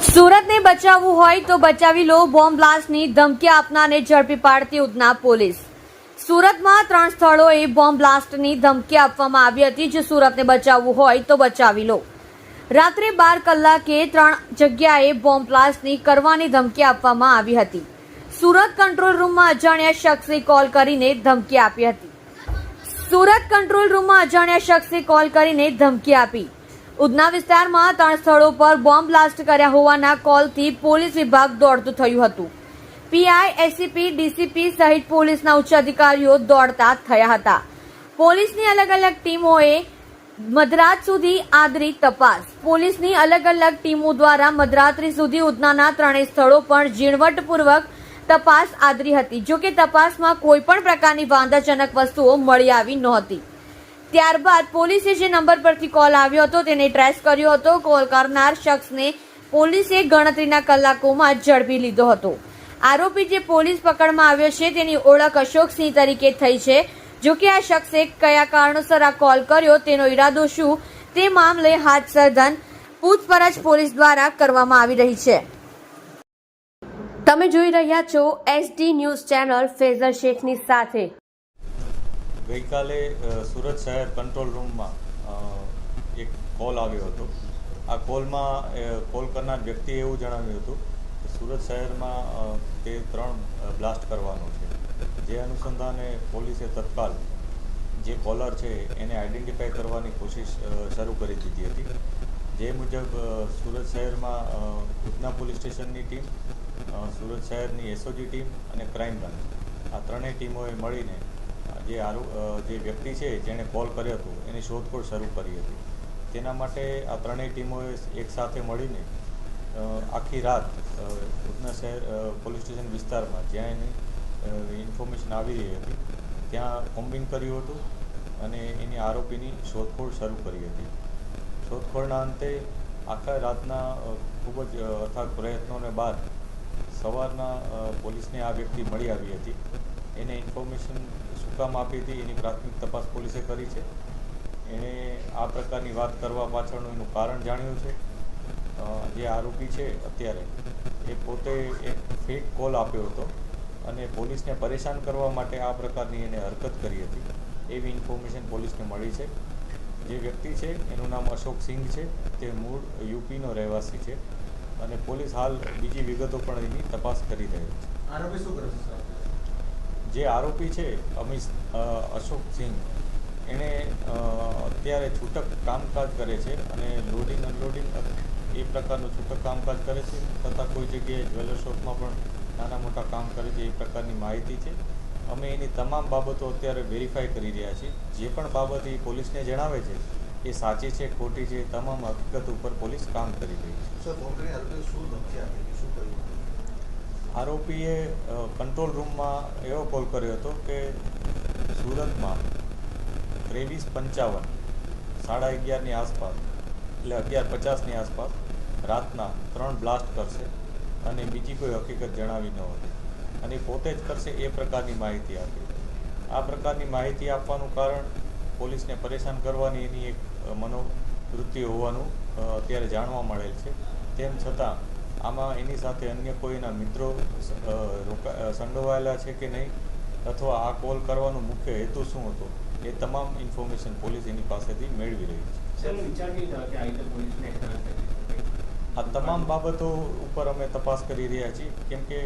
સુરતને બચાવવું હોય તો બચાવી લો બોમ્બ બ્લાસ્ટની ધમકી આપનારને ઝડપી પાડતી ઉધના પોલીસ. સુરતમાં ત્રણ સ્થળોએ બોમ્બ બ્લાસ્ટની ધમકી આપવામાં આવી હતી જો સુરતને બચાવવું હોય તો બચાવી લો. રાત્રે બાર કલાકે ત્રણ જગ્યાએ બોમ્બ બ્લાસ્ટની કરવાની ધમકી આપવામાં આવી હતી. સુરત કંટ્રોલ રૂમમાં અજાણ્યા શખ્સે કોલ કરીને ધમકી આપી હતી. સુરત કંટ્રોલ રૂમમાં અજાણ્યા શખ્સે કોલ કરીને ધમકી આપી. ઉધના વિસ્તારમાં ત્રણ સ્થળો પર બોમ્બ બ્લાસ્ટ કર્યા હોવાના કોલથી પોલીસ વિભાગ દોડતું થયું હતું. પીઆઈ એસીપી ડીસીપી સહિત પોલીસના ઉચ્ચ અધિકારીઓ દોડતા થયા હતા. પોલીસની અલગ અલગ ટીમોએ મધરાત સુધી આદરી તપાસ. પોલીસની અલગ અલગ ટીમો દ્વારા મધરાત્રી સુધી ઉધનાના ત્રણેય સ્થળો પર ઝીણવટપૂર્વક તપાસ આદરી હતી. જો કે તપાસમાં કોઈ પણ પ્રકારની વાંધાજનક વસ્તુઓ મળી આવી નહોતી. ત્યારબાદ પોલીસે જે નંબર પરથી કોલ આવ્યો હતો તેને ટ્રેસ કર્યો હતો. કોલ કરનાર શખ્સને પોલીસે ગણતરીના કલાકોમાં ઝડપી લીધો હતો. આરોપી જે પોલીસ પકડમાં આવ્યો છે તેની ઓળખ અશોકસિંહ તરીકે થઈ છે. જો કે આ શખ્સે કયા કારણોસર આ કોલ કર્યો તેનો ઈરાદો શું તે મામલે હાથ સરધન પૂછપરછ પોલીસ દ્વારા કરવામાં આવી રહી છે. તમે જોઈ રહ્યા છો એસડી ન્યૂઝ ચેનલ ફેઝર શેખની સાથે. ગઈકાલે સુરત શહેર કંટ્રોલ રૂમમાં એક કોલ આવ્યો હતો. આ કોલમાં કોલ કરનાર વ્યક્તિએ એવું જણાવ્યું હતું કે સુરત શહેરમાં તે ત્રણ બ્લાસ્ટ કરવાનો છે. જે અનુસંધાને પોલીસે તત્કાલ જે કોલર છે એને આઈડેન્ટિફાઈ કરવાની કોશિશ શરૂ કરી દીધી હતી. જે મુજબ સુરત શહેરમાં ઉધના પોલીસ સ્ટેશનની ટીમ સુરત શહેરની એસઓજી ટીમ અને ક્રાઇમ બ્રાન્ચ આ ત્રણેય ટીમોએ મળીને જે આરો જે વ્યક્તિ છે જેણે કોલ કર્યો હતો, એની શોધખોળ શરૂ કરી હતી. તેના માટે આ ત્રણેય ટીમોએ એકસાથે મળીને આખી રાત ઉધના શહેર પોલીસ સ્ટેશન વિસ્તારમાં જ્યાં એની ઇન્ફોર્મેશન આવી રહી હતી, ત્યાં કોમ્બિંગ કર્યું હતું અને એની આરોપીની શોધખોળ શરૂ કરી હતી. શોધખોળના અંતે આખા રાતના ખૂબ જ અથાગ પ્રયત્નોને બાદ સવારના પોલીસને આ વ્યક્તિ મળી આવી હતી. એને ઇન્ફોર્મેશન શું આપી હતી, એની પ્રાથમિક તપાસ પોલીસે કરી છે. એણે આ પ્રકારની વાત કરવા પાછળનું એનું કારણ જાણ્યું છે. જે આરોપી છે અત્યારે, એ પોતે એક ફેક કોલ આપ્યો હતો અને પોલીસને પરેશાન કરવા માટે આ પ્રકારની એને હરકત કરી હતી. એવી ઇન્ફોર્મેશન પોલીસને મળી છે. જે વ્યક્તિ છે, એનું નામ અશોક સિંઘ છે. તે મૂળ યુપીનો રહેવાસી છે. અને પોલીસ હાલ બીજી વિગતો પણ એની તપાસ કરી રહી છે. આરોપી શું કરે છે જે આરોપી છે અમિત અ, અશોક સિંહ એણે અત્યારે છૂટક કામકાજ કરે છે અને લોડિંગ અનલોડિંગ એ પ્રકારનું છૂટક કામકાજ કરે છે. તથા કોઈ જગ્યાએ જ્વેલર શોપમાં પણ નાના મોટા કામ કરે છે એ પ્રકારની માહિતી છે. અમે એની તમામ બાબતો અત્યારે વેરીફાઈ કરી રહ્યા છીએ. જે પણ બાબત એ પોલીસને જણાવે છે એ સાચી છે ખોટી છે તમામ હકીકત ઉપર પોલીસ કામ કરી રહી છે. આરોપીએ કંટ્રોલ રૂમમાં એવો કોલ કર્યો હતો કે સુરતમાં ત્રેવીસ પંચાવન, સાડા અગિયારની આસપાસ, એટલે અગિયાર પચાસની આસપાસ રાતના ત્રણ બ્લાસ્ટ કરશે અને બીજી કોઈ હકીકત જણાવી ન હતી અને પોતે જ કરશે એ પ્રકારની માહિતી આપી. આ પ્રકારની માહિતી આપવાનું કારણ પોલીસને પરેશાન કરવાની એની એક મનોવૃત્તિ હોવાનું અત્યારે જાણવા મળેલ છે. તેમ છતાં આમાં એની સાથે અન્ય કોઈના મિત્રો સંડોવાયેલા છે કે નહીં? અથવા આ કોલ કરવાનો મુખ્ય હેતુ શું હતો? એ તમામ ઇન્ફોર્મેશન પોલીસ એની પાસેથી મેળવી રહી છે. આ તમામ બાબતો ઉપર અમે તપાસ કરી રહ્યા છીએ. કેમ કે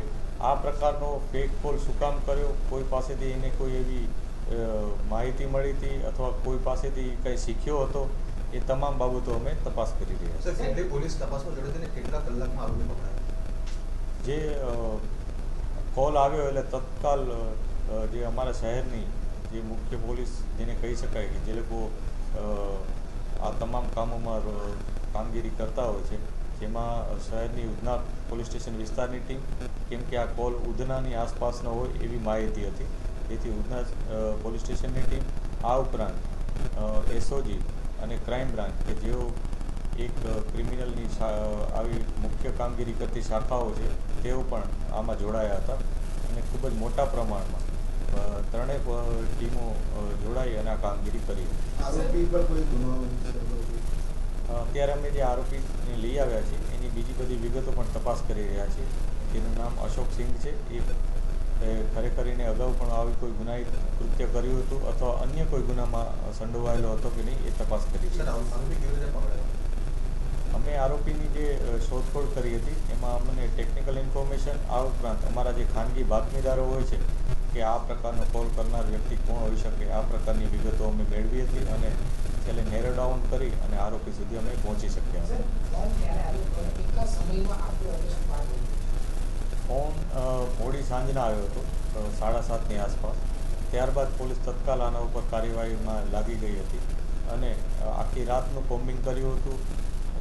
આ પ્રકારનો ફેક કોલ શું કામ કર્યો? કોઈ પાસેથી એને કોઈ એવી માહિતી મળી હતી? અથવા કોઈ પાસેથી કંઈ શીખ્યો હતો? એ તમામ બાબતો અમે તપાસ કરી રહ્યા છીએ. પોલીસ તપાસમાં જોડે કેટલા કલાકમાં આરોપી પકડાયા? જે કોલ આવ્યો એટલે તત્કાલ જે અમારા શહેરની જે મુખ્ય પોલીસ જેને કહી શકાય કે જે લોકો આ તમામ કામોમાં કામગીરી કરતા હોય છે જેમાં શહેરની ઉધના પોલીસ સ્ટેશન વિસ્તારની ટીમ કેમ કે આ કોલ ઉધનાની આસપાસનો હોય એવી માહિતી હતી. તેથી ઉધના પોલીસ સ્ટેશનની ટીમ આ ઉપરાંત એસઓજી અને ક્રાઇમ બ્રાન્ચ કે જેઓ એક ક્રિમિનલની આવી મુખ્ય કામગીરી કરતી શાખાઓ છે તેઓ પણ આમાં જોડાયા હતા અને ખૂબ જ મોટા પ્રમાણમાં ત્રણેય ટીમો જોડાઈ અને આ કામગીરી કરી. અત્યારે અમે જે આરોપીને લઈ આવ્યા છીએ એની એની બીજી બધી વિગતો પણ તપાસ કરી રહ્યા છીએ. તેનું નામ અશોક સિંઘ છે. એ એ ખરેખર એને અગાઉ પણ આવી કોઈ ગુનાહિત કૃત્ય કર્યું હતું અથવા અન્ય કોઈ ગુનામાં સંડોવાયેલો હતો કે નહીં એ તપાસ કરી અમે આરોપીની જે શોધખોળ કરી હતી એમાં અમને ટેકનિકલ ઇન્ફોર્મેશન આ ઉપરાંત અમારા જે ખાનગી બાતમીદારો હોય છે કે આ પ્રકારનો કોલ કરનાર વ્યક્તિ કોણ હોઈ શકે આ પ્રકારની વિગતો અમે મેળવી હતી અને છેલ્લે નેરો ડાઉન કરી અને આરોપી સુધી અમે પહોંચી શક્યા સર ફોન ક્યારે આવ્યો હતો અને કેટલા સમયમાં આપ્યો હતો શું વાત હતી? ફોન અ, મોડી સાંજના આવ્યો હતો સાડા સાતની આસપાસ. ત્યારબાદ પોલીસ તત્કાલ આના ઉપર કાર્યવાહીમાં લાગી ગઈ હતી અને આખી રાતનું કોમ્બિંગ કર્યું હતું.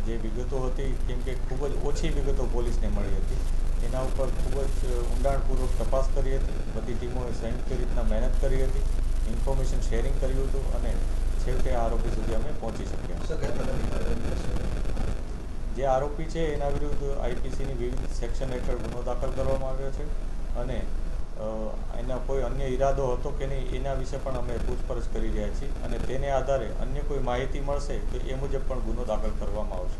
જે વિગતો હતી કેમ કે ખૂબ જ ઓછી વિગતો પોલીસને મળી હતી. એના ઉપર ખૂબ જ ઊંડાણપૂર્વક તપાસ કરી હતી. બધી ટીમોએ સંયુક્ત રીતના મહેનત કરી હતી ઇન્ફોર્મેશન શેરિંગ કર્યું હતું અને છેવટે આરોપી સુધી અમે પહોંચી શક્યા. જે આરોપી છે એના વિરુદ્ધ આઈપીસીની વિવિધ સેક્શન હેઠળ ગુનો દાખલ કરવામાં આવ્યો છે. અને એના કોઈ અન્ય ઈરાદો હતો કે નહીં, એના વિશે પણ અમે પૂછપરછ કરી રહ્યા છીએ અને તેને આધારે અન્ય કોઈ માહિતી મળશે તો એ મુજબ પણ ગુનો દાખલ કરવામાં આવશે.